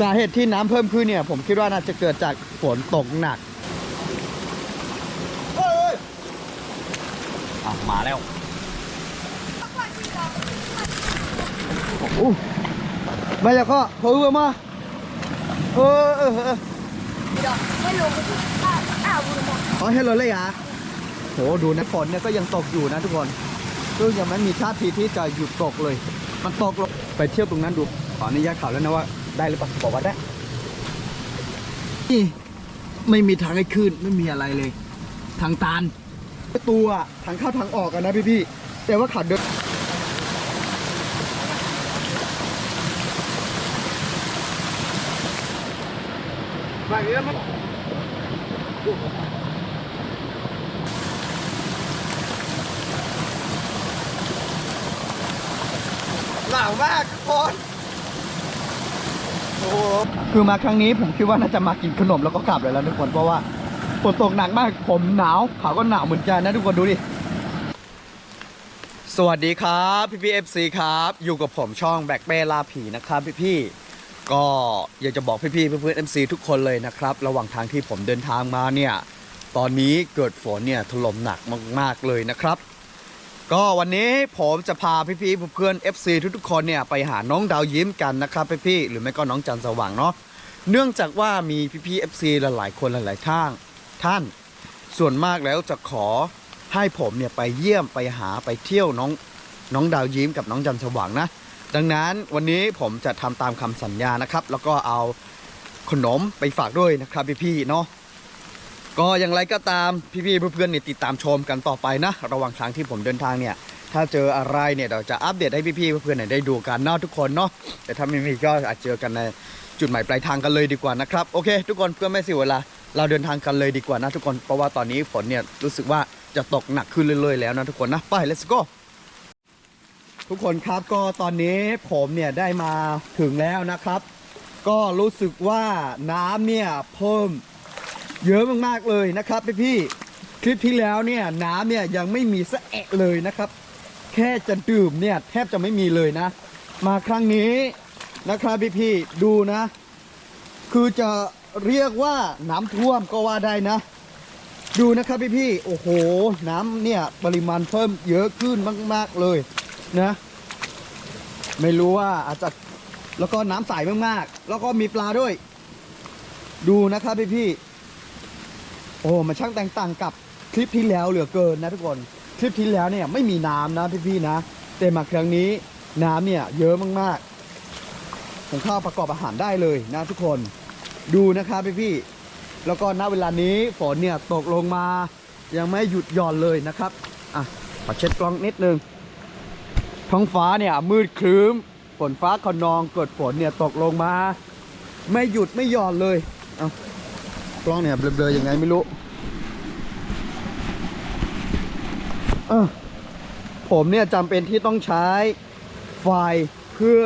สาเหตุที่น้ำเพิ่มขึ้นเนี่ย ผมคิดว่าน่าจะเกิดจากฝนตกหนักอะมาแล้วอู้มาจากข้อเขาเอือมาเออเออเออไม่รู้ว่าอ้าวบุญบอกอ๋อให้เราเลยอะโหดูนะฝนเนี่ยก็ยังตกอยู่นะทุกคนซึ่งยังไม่มีท่าทีที่จะหยุดตกเลย มันตกลงไปเที่ยวตรงนั้นดูขออนุญาตข่าวแล้วนะว่า ได้หรือเปล่าบอกว่าได้นี่ไม่มีทางให้ขึ้นไม่มีอะไรเลย ทางตันตัวทางเข้าทางออกกันนะพี่ๆแต่ว่าขาดเดินหนาวมากทุกคนโอ้โห คือมาครั้งนี้ผมคิดว่าน่าจะมากินขนมแล้วก็กลับเลยแล้วทุกคนเพราะว่าฝนตกหนักมากผมหนาวเขาก็หนาวเหมือนกันนะทุกคนดูดิสวัสดีครับพี่พี่เอฟซีครับ อยู่กับผมช่องแบกเป้ลาผีนะครับพี่พี่ก็อยากจะบอกพี่พี่เพื่อนเอ็มซีทุกคนเลยนะครับ ระหว่างทางที่ผมเดินทางมาเนี่ยตอนนี้เกิดฝนเนี่ยถล่มหนักมากๆเลยนะครับ ก็วันนี้ผมจะพาพี่ๆเพื่อนๆ FC ทุกๆคนเนี่ยไปหาน้องดาวยิ้มกันนะครับพี่ๆหรือไม่ก็น้องจันสว่างเนาะ เนื่องจากว่ามีพี่ๆ FC หลายๆ คนหลายๆท่านท่าน ส่วนมากแล้วจะขอให้ผมเนี่ยไปเยี่ยมไปหาไปเที่ยวน้องน้องดาวยิ้มกับน้องจันสว่างนะ ดังนั้นวันนี้ผมจะทำตามคำสัญญานะครับ แล้วก็เอาขนมไปฝากด้วยนะครับพี่ๆเนาะก็อย่างไรก็ตามพี่ๆเพื่อนๆเนี่ยติดตามชมกันต่อไปนะ ระหว่างทางที่ผมเดินทางเนี่ย ถ้าเจออะไรเนี่ยเราจะอัปเดตให้พี่ๆเพื่อนๆเนี่ยได้ดูกันเนาะทุกคนเนาะแต่ถ้าไม่มีก็อาจเจอกันใน จุดหมายปลายทางกันเลยดีกว่านะครับโอเค ทุกคนเพื่อไม่เสียเวลา เราเดินทางกันเลยดีกว่านะทุกคนเพราะว่าตอนนี้ฝนเนี่ยรู้สึกว่าจะตกหนักขึ้นเรื่อยๆแล้วนะทุกคนนะไป let's go ทุกคนครับก็ตอนนี้ผมเนี่ยได้มาถึงแล้วนะครับ ก็รู้สึกว่าน้ำเนี่ยเพิ่มเยอะมากๆเลยนะครับพี่พี่คลิปที่แล้วเนี่ยน้ำเนี่ยยังไม่มีสะแอะเลยนะครับ แค่จะดื่มเนี่ยแทบจะไม่มีเลยนะ มาครั้งนี้ นะครับพี่พี่ๆดูนะ คือจะเรียกว่าน้ำท่วมก็ว่าได้นะ ดูนะครับพี่พี่ๆโอ้โห น้ำเนี่ยปริมาณเพิ่มเยอะขึ้นมาก ๆเลยนะ ไม่รู้ว่าอาจจะแล้วก็น้ำใสมากๆ แล้วก็มีปลาด้วย ดูนะครับพี่พี่โอ้มันช่างแตกต่างกับคลิปที่แล้วเหลือเกินนะทุกคนคลิปที่แล้วเนี่ยไม่มีน้ำนะพี่ๆนะ แต่มาครั้งนี้น้ำเนี่ยเยอะมากๆ ผมข้าวประกอบอาหารได้เลยนะทุกคนดูนะครับพี่ๆแล้วก็ณเวลานี้ฝนเนี่ยตกลงมายังไม่หยุดหย่อนเลยนะครับอะขอเช็ดกล้องนิดนึงท้องฟ้าเนี่ยมืดครึ้มฝนฟ้าขนองเกิดฝนเนี่ยตกลงมา ไม่หยุดไม่หย่อนเลยเอากล้องเนี่ยเบลอๆยังไงไม่รู้เออผมเนี่ยจำเป็นที่ต้องใช้ไฟเพื่อ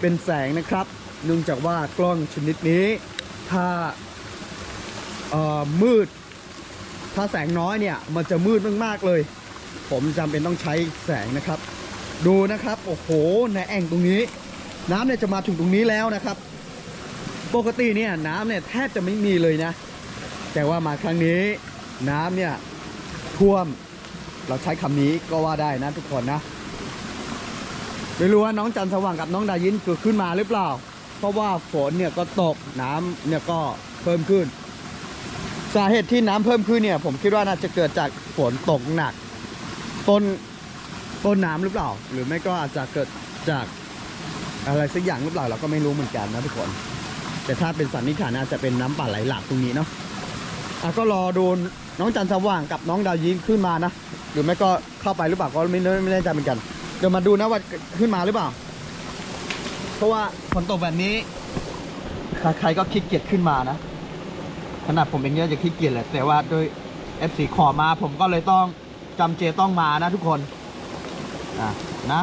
เป็นแสงนะครับ เนื่องจากว่ากล้องชนิดนี้ ถ้ามืด ถ้าแสงน้อยเนี่ย มันจะมืดมากๆเลย ผมจำเป็นต้องใช้แสงนะครับ ดูนะครับ โอ้โหในแอ่งตรงนี้ น้ำเนี่ยจะมาถึงตรงนี้แล้วนะครับ ปกติเนี่ยน้ำเนี่ยแทบจะไม่มีเลยนะ แต่ว่ามาครั้งนี้น้ำเนี่ยท่วม เราใช้คำนี้ก็ว่าได้นะทุกคนนะ ไม่รู้ว่าน้องจันทร์สว่างกับน้องดายินเกิดขึ้นมาหรือเปล่า เพราะว่าฝนเนี่ยก็ตกน้ำเนี่ยก็เพิ่มขึ้น สาเหตุที่น้ำเพิ่มขึ้นเนี่ย ผมคิดว่าน่าจะเกิดจากฝนตกหนัก ต้นต้นน้ำหรือเปล่า หรือไม่ก็อาจจะเกิดจากอะไรสักอย่างหรือเปล่าเราก็ไม่รู้เหมือนกันนะทุกคน แต่ถ้าเป็นสันนิษฐานอาจจะเป็นน้ำป่าไหลหลากตรงนี้เนาะอะก็รอดูน้องจันทร์สว่างกับน้องดาวยิ้มขึ้นมานะ หรือไม่ก็เข้าไปหรือเปล่าก็ไม่ไม่แน่ใจเหมือนกัน เดี๋ยวมาดูนะว่าขึ้นมาหรือเปล่า เพราะว่าฝนตกแบบนี้ ใครๆก็ขี้เกียจขึ้นมานะ ขนาดผมเองเนี่ยจะขี้เกียจแหละ แต่ว่าด้วย F4 ขอมาผมก็เลยต้องจำเจต้องมานะทุกคน อะนะ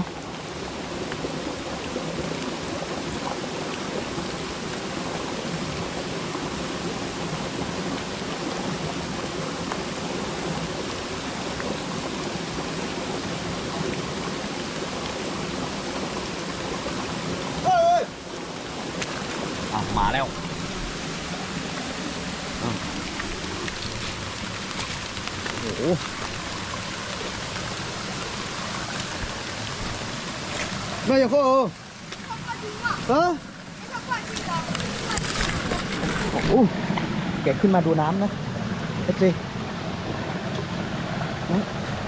อ อะมาแล้วอะโอ้โห ไม่อยากโคเออโอ้โหแกขึ้นมาดูน้ำนะเอฟซีนะ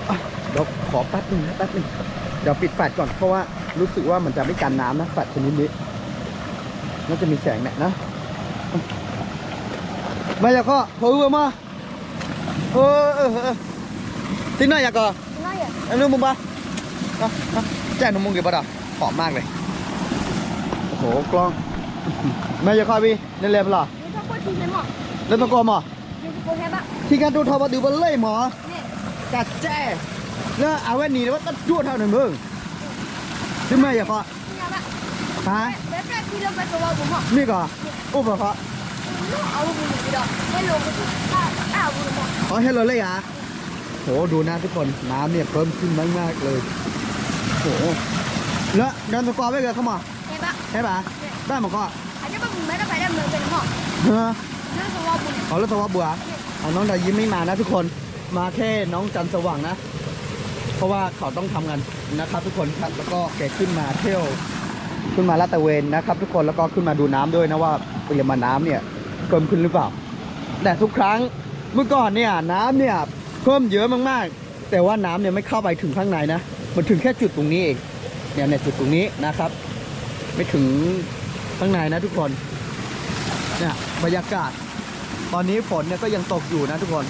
อะเดี๋ยวขอแป๊บหนึ่งนะแป๊บหนึ่งเดี๋ยวปิดแฟลชก่อนเพราะว่ารู้สึกว่ามันจะไม่กันน้ำนะแฟลชชนิดนี้น่าจะมีแสงเนี่ยนะม่อยากก็เฮ้ยมาเออเออเออที่ไหนอยากก็น้อยอะอันนี้มึงปะอะอะแจ้งหนุ่มมึงกี่บาทอะ หอมมากเลย โอ้โห กล้อง ไม่อยากเข้าพี่เล่นเล่นเปล่านี่ถ้าพูดทีเลยหมอเล่นตะโกนหมอนี่จะพูดแค่ปะที่การดูทอมาดูบอลเล่หมอนี่กัดแจ้แล้วเอาแว่นหนีแล้วว่าตัดยั่วเท่าหนึ่งมึงที่ไม่อยากเข้านี่ปะฮะเดี๋ยวแต่ที่เราไปตัวผมหมอนี่ก่อนอุ้มเหรอครับเอาบุญไปดอกไม่ลงไปที่อ้าวอ้าวบุญหมออ๋อเฮลโลเลยเหรอะโหดูนะทุกคนน้ำเนี่ยเพิ่มขึ้นมากๆเลยโห แล้วเดินตะกอนไม่เกินเข้ามาเห็นปะใช่ปะได้หมดก็อันนี้บุญไม่ได้ไปได้เมืองเป็นหมอเฮ้อนั่นตัวบุญเอาแล้วตัวว่าเบื่อเอาน้องดายิ้มไม่มานะทุกคน มาแค่น้องจันทร์สว่างนะ เพราะว่าเขาต้องทำงานนะครับ ทุกคนครับ แล้วก็แกขึ้นมาเที่ยว ขึ้นมาลาดตระเวนนะครับ ทุกคน แล้วก็ขึ้นมาดูน้ำด้วยนะว่าปริมาณน้ำเนี่ยเพิ่มขึ้นหรือเปล่า แต่ทุกครั้งเมื่อก่อนเนี่ยน้ำเนี่ยเพิ่มเยอะมากๆ แต่ว่าน้ำเนี่ยไม่เข้าไปถึงข้างในนะ มันถึงแค่จุดตรงนี้เอง เนี่ยเนี่ยจุดตรงนี้นะครับ ไม่ถึงข้างในนะทุกคนเนี่ยบรรยากาศ ตอนนี้ฝนเนี่ยก็ยังตกอยู่นะทุกคน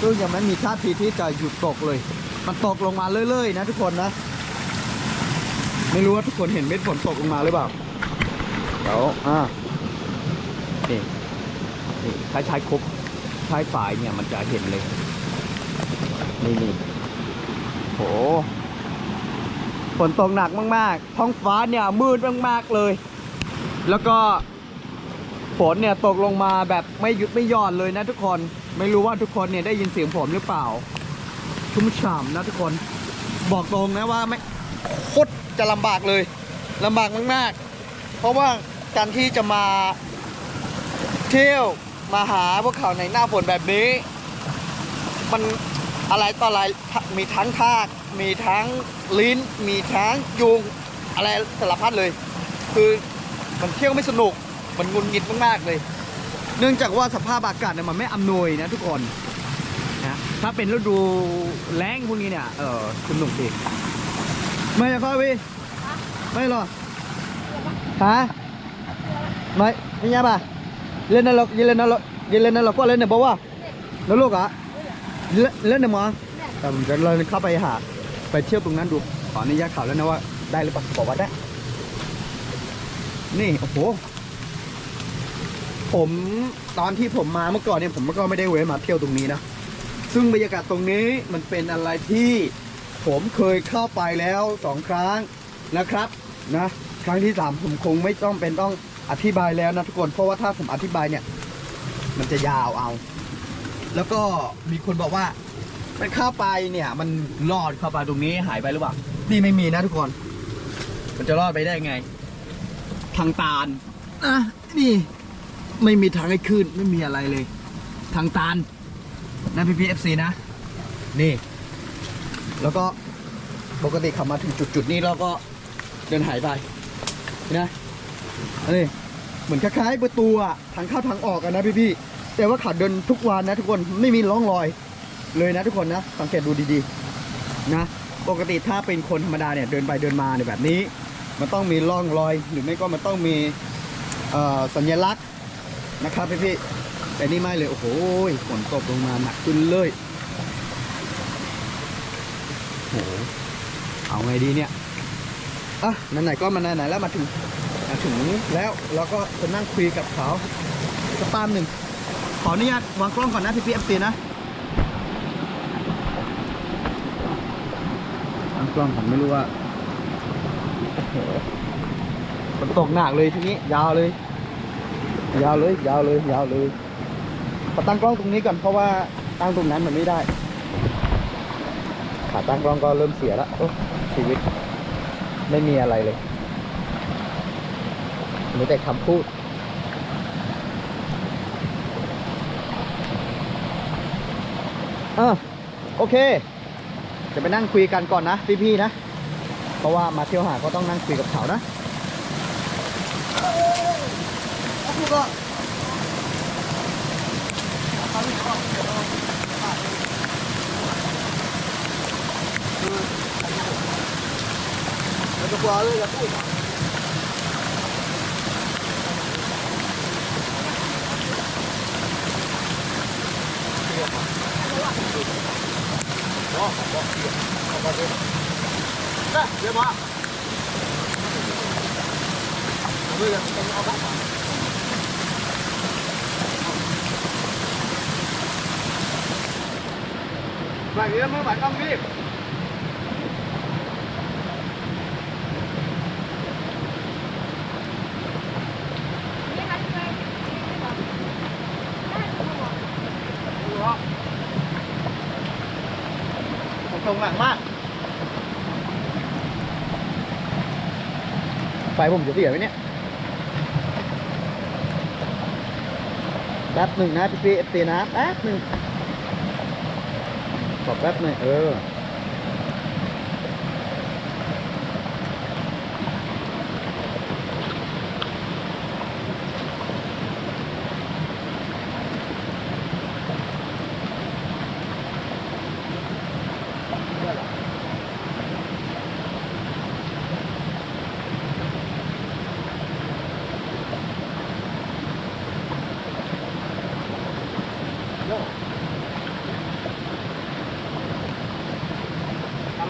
ซึ่งยังไม่มีท่าทีที่จะหยุดตกเลย มันตกลงมาเรื่อยๆ นะทุกคนนะ ไม่รู้ว่าทุกคนเห็นเม็ดฝนตกลงมาหรือเปล่าเดี๋ยวอ่านี่นี่ถ้าใช้ครบใช้ฝายเนี่ยมันจะเห็นเลย นี่นี่โห นตกหนักมาก ๆ ท้องฟ้าเนี่ยมืดมาก ๆ เลย แล้วก็ฝนเนี่ยตกลงมาแบบไม่หยุดไม่หย่อนเลยนะทุกคน ไม่รู้ว่าทุกคนเนี่ยได้ยินเสียงผมหรือเปล่า ชุ่มฉ่ำนะทุกคน บอกตรงนะว่าไม่โคตรจะลำบากเลยลำบากมาก ๆ เพราะว่าการที่จะมาเที่ยวมาหาพวกเขาในหน้าฝนแบบนี้ มัน อะไรต่ออะไรมีทั้งทาก มีทั้งลิ้น มีทั้งยุง อะไรสารพัดเลย คือมันเที่ยวไม่สนุก มันงุนงิดมากๆเลย เนื่องจากว่าสภาพอากาศเนี่ยมันไม่อำนวยนะทุกคนนะถ้าเป็นฤดูแล้งพวกนี้เนี่ย เออสนุกดีไม่อะครับพี่ไม่หรอฮะไม่ไม่ยากป่ะเล่นนั่นหรอกยินเล่นนั่นหรอกยินเล่นนั่นหรอกก็เล่นเนี่ยบอกว่าแล้วลูกอะ เล่นเล่นเนี่ยมั้งแต่เลยเข้าไปหา ไปเที่ยวตรงนั้นดู ขออนุญาตเขาวแล้วนะว่าได้หรือเปล่าบอกว่าได้ นี่โอ้โห ผมตอนที่ผมมาเมื่อก่อนเนี่ยผมก็ไม่ได้เว้นมาเที่ยวตรงนี้นะ ซึ่งบรรยากาศตรงนี้มันเป็นอะไรที่ผมเคยเข้าไปแล้วสองครั้งนะครับนะครั้งที่สามผมคงไม่ต้องเป็นต้องอธิบายแล้วนะทุกคนเพราะว่าถ้าผมอธิบายเนี่ย มันจะยาวเอา แล้วก็มีคนบอกว่า มันเข้าไปเนี่ย มันรอดเข้าไปตรงนี้หายไปหรือเปล่านี่ไม่มีนะทุกคน มันจะรอดไปได้ไง ทางตาลอะนี่ ไม่มีทางให้ขึ้นไม่มีอะไรเลย ทางตาลนะพี่พีเอฟซีนะ นี่ แล้วก็ปกติขับมาถึงจุดจุดๆนี้เราก็เดินหายไปนะอันนี้เหมือนคล้ายๆประตูอะทางเข้าทางออกอะนะพี่พี่ๆ แต่ว่าขับเดินทุกวันนะทุกคนไม่มีร่องรอยเลยนะทุกคนนะ สังเกตดูดีๆนะปกติถ้าเป็นคนธรรมดาเนี่ยเดินไปเดินมาเนี่ยแบบนี้ มันต้องมีร่องรอย หรือไม่ก็มันต้องมีสัญลักษณ์นะครับพี่พี่แต่นี่ไม่เลยโอ้โหฝนตกลงมาหนักขึ้นเลยโอ้โหเอาไงดีเนี่ยอะไหนๆก็มาไหนๆแล้วมาถึงมาถึงแล้วเราก็จะนั่งคุยกับเขาสักแป๊บหนึ่ง ขออนุญาตวางกล้องก่อนนะพี่พี่เอฟซีนะตั้งกล้องผมไม่รู้ว่าโอ้โหฝนตกหนักเลยทีนี้ ยาวเลย ยาวเลย ยาวเลย ยาวเลยขอตั้งกล้องตรงนี้ก่อนเพราะว่าตั้งตรงนั้นมันไม่ได้ ขาตั้งกล้องก็เริ่มเสียแล้วโอ้ชีวิต ไม่มีอะไรเลยมีแต่คำพูด เออโอเค จะไปนั่งคุยกันก่อนนะพี่ๆนะ เพราะว่ามาเที่ยวหาก็ต้องนั่งคุยกับเขานะพูดก็ Nó có quá lên là tụi Đó, bỏ vào đây Đây, đây mà Bây giờ mình có bắt mà Vậy thì mới bạn không biết นี่ค่ะที่ไปได้หรอได้หร ผมตรงหลังมากไฟผมจะเสียไหมเนี่ยแป๊บหนึ่งนะพี่พีเอฟซีนะแป๊บหนึ่งขอแป๊บหนึ่งเออ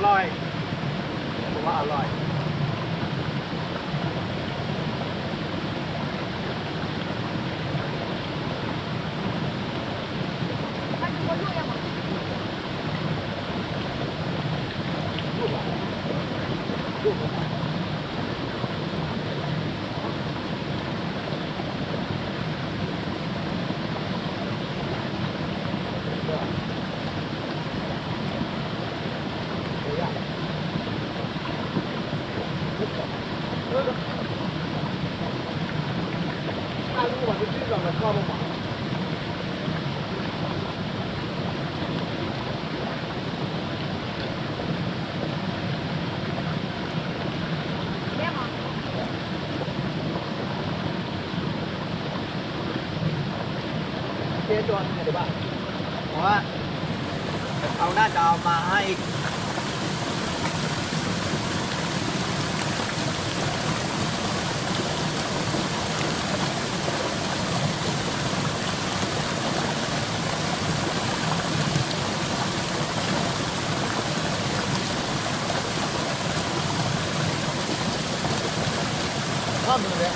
ร่อยผมว่าอร่อย มันอยู่บนลูกยังหรอ ăn nhưng mà cái chữ rằng là con không phải เรียกหรอ เจ๊ตัวนี้เดี๋ยวบ้าเพราะว่า เขาน่าจะเอามาให้ ngon rồi đấy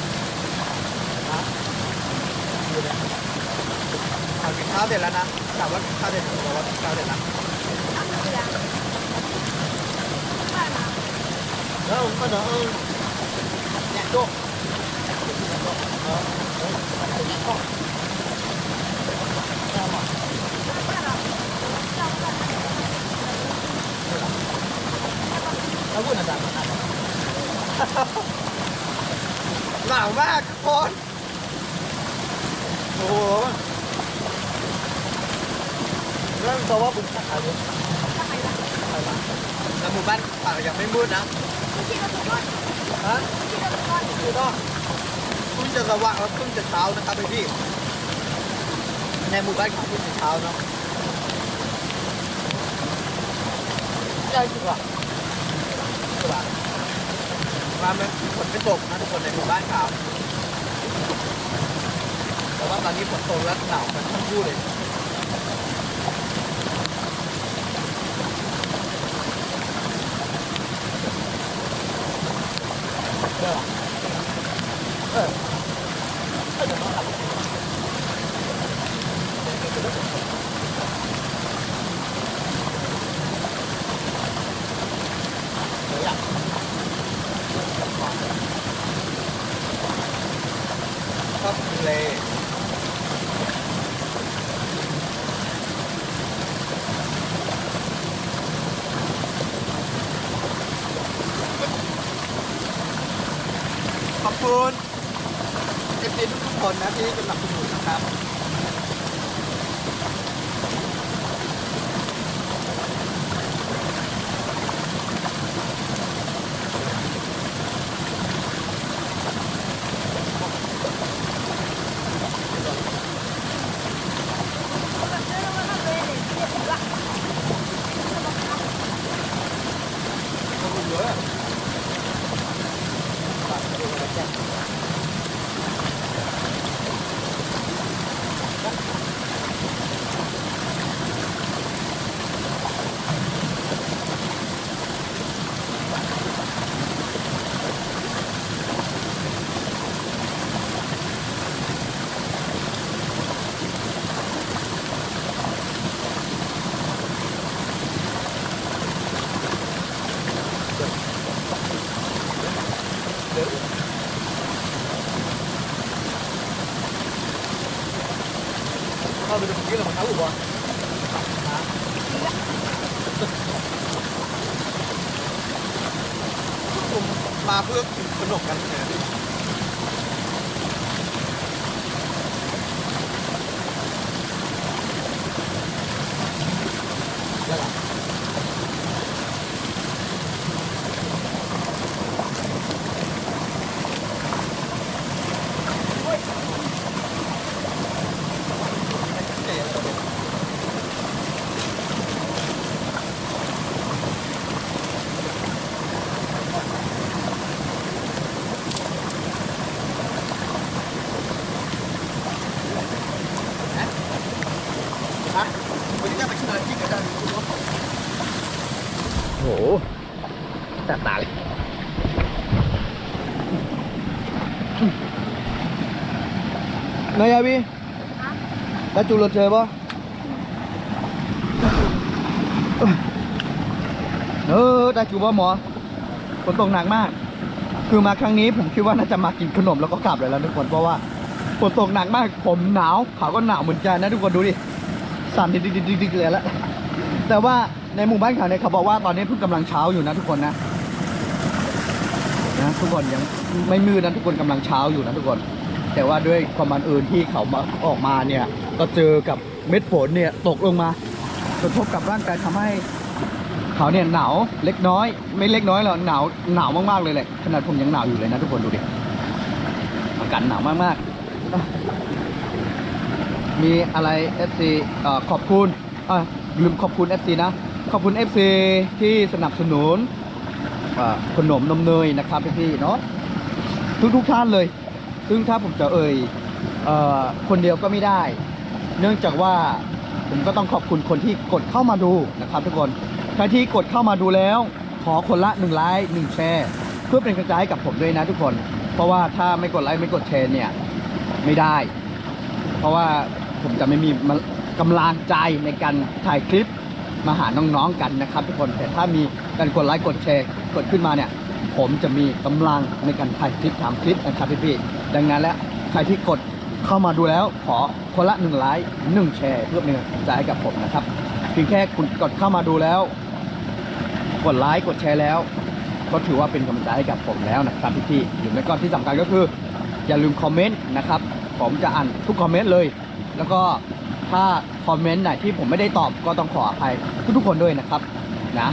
ทานกินข้าวเสร็จแล้วนะถามว่ากินข้าวเสร็จหรือบอกว่ากินข้าวเสร็จแล้ว ทำอะไรอะบ้านมา đó không có nữa nhẹ chỗ đó đấy nhẹ chỗ sao mà บ้านเราเราก็ nó vừa là giảm mà หนาวมากทุกคน ồ nó tao bóp bụng à được ถ้าใครละ phải là แล้วหมู่บ้านป่ายังไม่มืดนะไม่คิดว่าถูกต้นฮะไม่คิดว่าถูกต้นคือก็เพิ่งจะสว่างแล้วเพิ่งจะเช้านะครับพี่พี่ในหมู่บ้านของเพิ่งจะเช้าเนาะ đây chứ ạ สว่าง ว่ามันฝนไม่ตกนะทุกคนในหมู่บ้านเขาแต่ว่าตอนนี้ฝนตกแล้วหนาวมันทั้งคู่เลย đây à ờ ờ đừng có làm Đấy ạ. ชอบทะเลขอบ คุณ แล้วจูรถเจอปะเออได้จูปะหมอฝนตกหนักมาก คือมาครั้งนี้ผมคิดว่าน่าจะมากินขนมแล้วก็กลับเลยแล้วทุกคนเพราะว่าฝนตกหนักมาก ผมหนาวเขาก็หนาวเหมือนกันนะทุกคนดูดิสั่นดิดิกเลยแล้วแต่ว่าในหมู่บ้านเขาเนี่ยเขาบอกว่าตอนนี้เพิ่งกำลังเช้าอยู่นะทุกคนนะนะทุกคนยังไม่มืดนะทุกคนกำลังเช้าอยู่นะทุกคน แต่ว่าด้วยความบังเอิญที่เขามาออกมาเนี่ย ก็เจอกับเม็ดฝนเนี่ยตกลงมากระทบกับร่างกายทำให้เขาเนี่ยหนาวเล็กน้อย ไม่เล็กน้อยหรอกหนาวหนาวมากๆเลยแหละขนาดผมยังหนาวอยู่เลยนะทุกคนดูดิอากาศหนาวมากๆ มีอะไร FC เอ่อขอบคุณอะลืมขอบคุณ FC นะ ขอบคุณ FC ที่สนับสนุนขนมนมเนยนะครับพี่ๆเนาะทุกทุกๆท่านเลย ซึ่งถ้าผมจะเอ่ยอคนเดียวก็ไม่ได้ เนื่องจากว่าผมก็ต้องขอบคุณคนที่กดเข้ามาดูนะครับทุกคนใครที่กดเข้ามาดูแล้ว ขอคนละหนึ่งไลค์หนึ่งแชร์เพื่อเป็นกำลังใจให้กับผมด้วยนะทุกคน เพราะว่าถ้าไม่กดไลค์ไม่กดแชร์เนี่ยไม่ได้ เพราะว่าผมจะไม่มีกำลังใจในการถ่ายคลิปมาหาน้องๆกันนะครับ ทุกคนแต่ถ้ามีการกดไลค์กดแชร์กดขึ้นมาเนี่ย ผมจะมีกำลังในการถ่ายคลิปทำคลิปนะครับพี่ๆดังนั้นแล้วใครที่กด เข้ามาดูแล้วขอคนละหนึ่งไลค์หนึ่งแชร์เพื่อเป็นกำลังใจให้กับผมนะครับเพียงแค่คุณกดเข้ามาดูแล้ว กดไลค์กดแชร์แล้ว ก็ถือว่าเป็นกำลังใจให้กับผมแล้วนะครับพี่ๆหรือไม่ก็ที่สำคัญก็คือ อย่าลืมคอมเมนต์นะครับผมจะอ่านทุกคอมเมนต์เลย แล้วก็ถ้าคอมเมนต์ไหนที่ผมไม่ได้ตอบก็ต้องขออภัยทุกๆคนด้วยนะครับนะ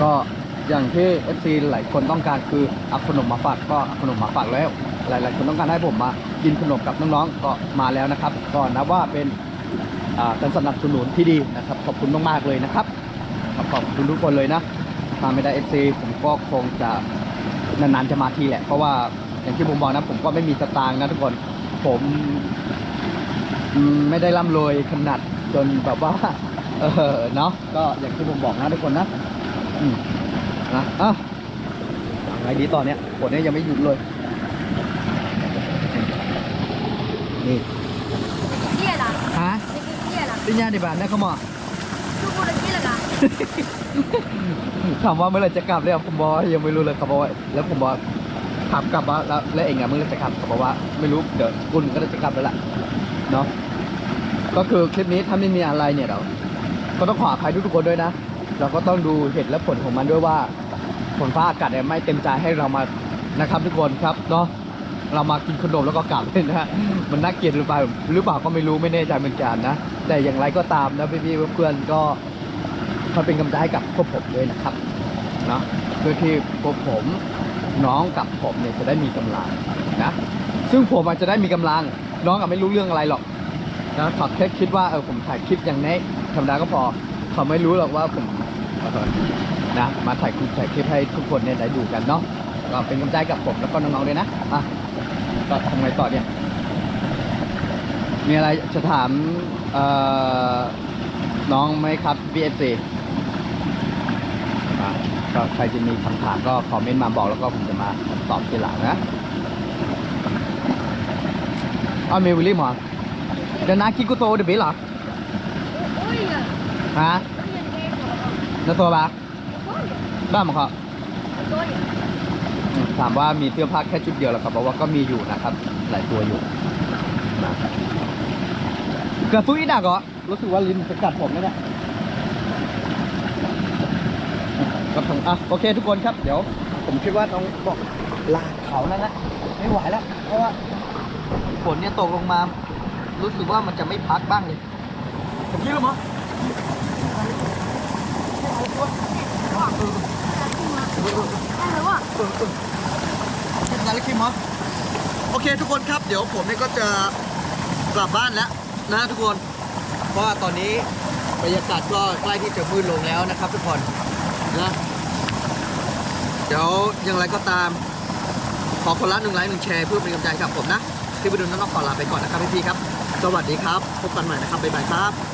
ก็อย่างที่ FC หลายคนต้องการคือเอาขนมมาฝากก็อาขนมมาฝากแล้ว หลาย ๆ คนต้องการให้ผมมา กินขนมกับน้องๆก็มาแล้วนะครับ ก็นับว่าเป็นการสนับสนุนที่ดีนะครับ ขอบคุณมากๆเลยนะครับขอบคุณทุกคนเลยนะถ้าไม่ได้ FC ผมก็คงจะนานๆจะมาทีแหละ เพราะว่าอย่างที่ผมบอกนะผมก็ไม่มีสตางค์นะทุกคนผมไม่ได้ร่ำรวยขนาดจนแบบว่า เออเนาะก็อย่างที่ผมบอกนะทุกคนนะนะอะเอาไงดีต่อเนี้ยฝนเนี้ยยังไม่หยุดเลย นี่เกียร์ล่ฮะที่ะปิ้งย่างใบ้านนะเขามอทุกคนเกียร์ล่ะถามว่าเมื่อไรจะกลับเลยวผมบอกยังไม่รู้เลยเขาบอกว่าแล้วผมบอกขับกลับว่าแล้วแล้วเองไงเมื่อจะกลับเขาบอกว่าไม่รู้เดี๋ยวคุณก็จะกลับแล้วล่ะเนาะก็คือคลิปนี้ถ้าไม่มีอะไรเนี่ยเราก็ต้องขออภัยทุกทุกคนด้วยนะ เราก็ต้องดูเหตุและผลของมันด้วยว่า ผลฟ้าอากาศไม่เต็มใจให้เรามานะครับทุกคนครับเนาะ เรามากินขนมแล้วก็กลับเลยนะฮะมันน่าเกลียดหรือเปล่าหรือเปล่าก็ไม่รู้ไม่แน่ใจเหมือนกันนะ แต่อย่างไรก็ตามนะพี่ๆเพื่อนๆก็คอยเป็นกำลังใจกับพวกผมด้วยนะครับเนาะเพื่อที่พวกผมน้องกับผมเนี่ยจะได้มีกำลังนะ ซึ่งผมอาจจะได้มีกำลัง น้องก็ไม่รู้เรื่องอะไรหรอกนะขาแค่คิดว่าเออผมถ่ายคลิปอย่างนี้ธรรมดาก็พอเขาไม่รู้หรอกว่าผมนะมาถ่ายคลิปถ่ายคลิปให้ทุกคนเนี่ยได้ดูกันเนาะก็เป็นกำลังใจกับผมแล้วก็น้องๆด้วยนะอ่ ก็ทำไงต่อเนี่ย มีอะไรจะถามน้องไหมครับ BFC ก็ใครจะมีคำถามก็คอมเมนต์มาบอกแล้วก็ผมจะมาตอบทีหลังนะเอาเมวิลลี่มั้งเดี๋ยวนะคิกุโตเดี๋บลหรอฮะนาโซบะบ้ามั้งครับ ถามว่ามีเสื้อผ้าแค่ชุดเดียวเหรอครับบอกว่าก็มีอยู่นะครับ หลายตัวอยู่นะเกิดฟุ้ยดักเหรอรู้สึกว่าลิ้นจะกัดผมแล้วเนี่ยครับผมอะโอเคทุกคนครับเดี๋ยว ผมคิดว่าต้องบอกลาเขาแล้วนะไม่ไหวแล้วเพราะว่าฝนเนี่ยตกลงมา รู้สึกว่ามันจะไม่พักบ้างเลยผมคิดแล้วมั้งได้แล้วอะ ทีมงานเล็กทีมมอสโอเคทุกคนครับเดี๋ยวผมเนี่ยก็จะกลับบ้านแล้วนะทุกคน เพราะว่าตอนนี้บรรยากาศก็ใกล้ที่จะมืดลงแล้วนะครับ ทุกคนนะเดี๋ยวอย่างไรก็ตาม ขอคนละหนึ่งไลค์หนึ่งแชร์เพื่อเป็นกำลังใจกับผมนะที่ไปดูน้องๆขอลาไปก่อนนะครับพี่ๆครับ สวัสดีครับ พบกันใหม่นะครับบ๊ายบายครับ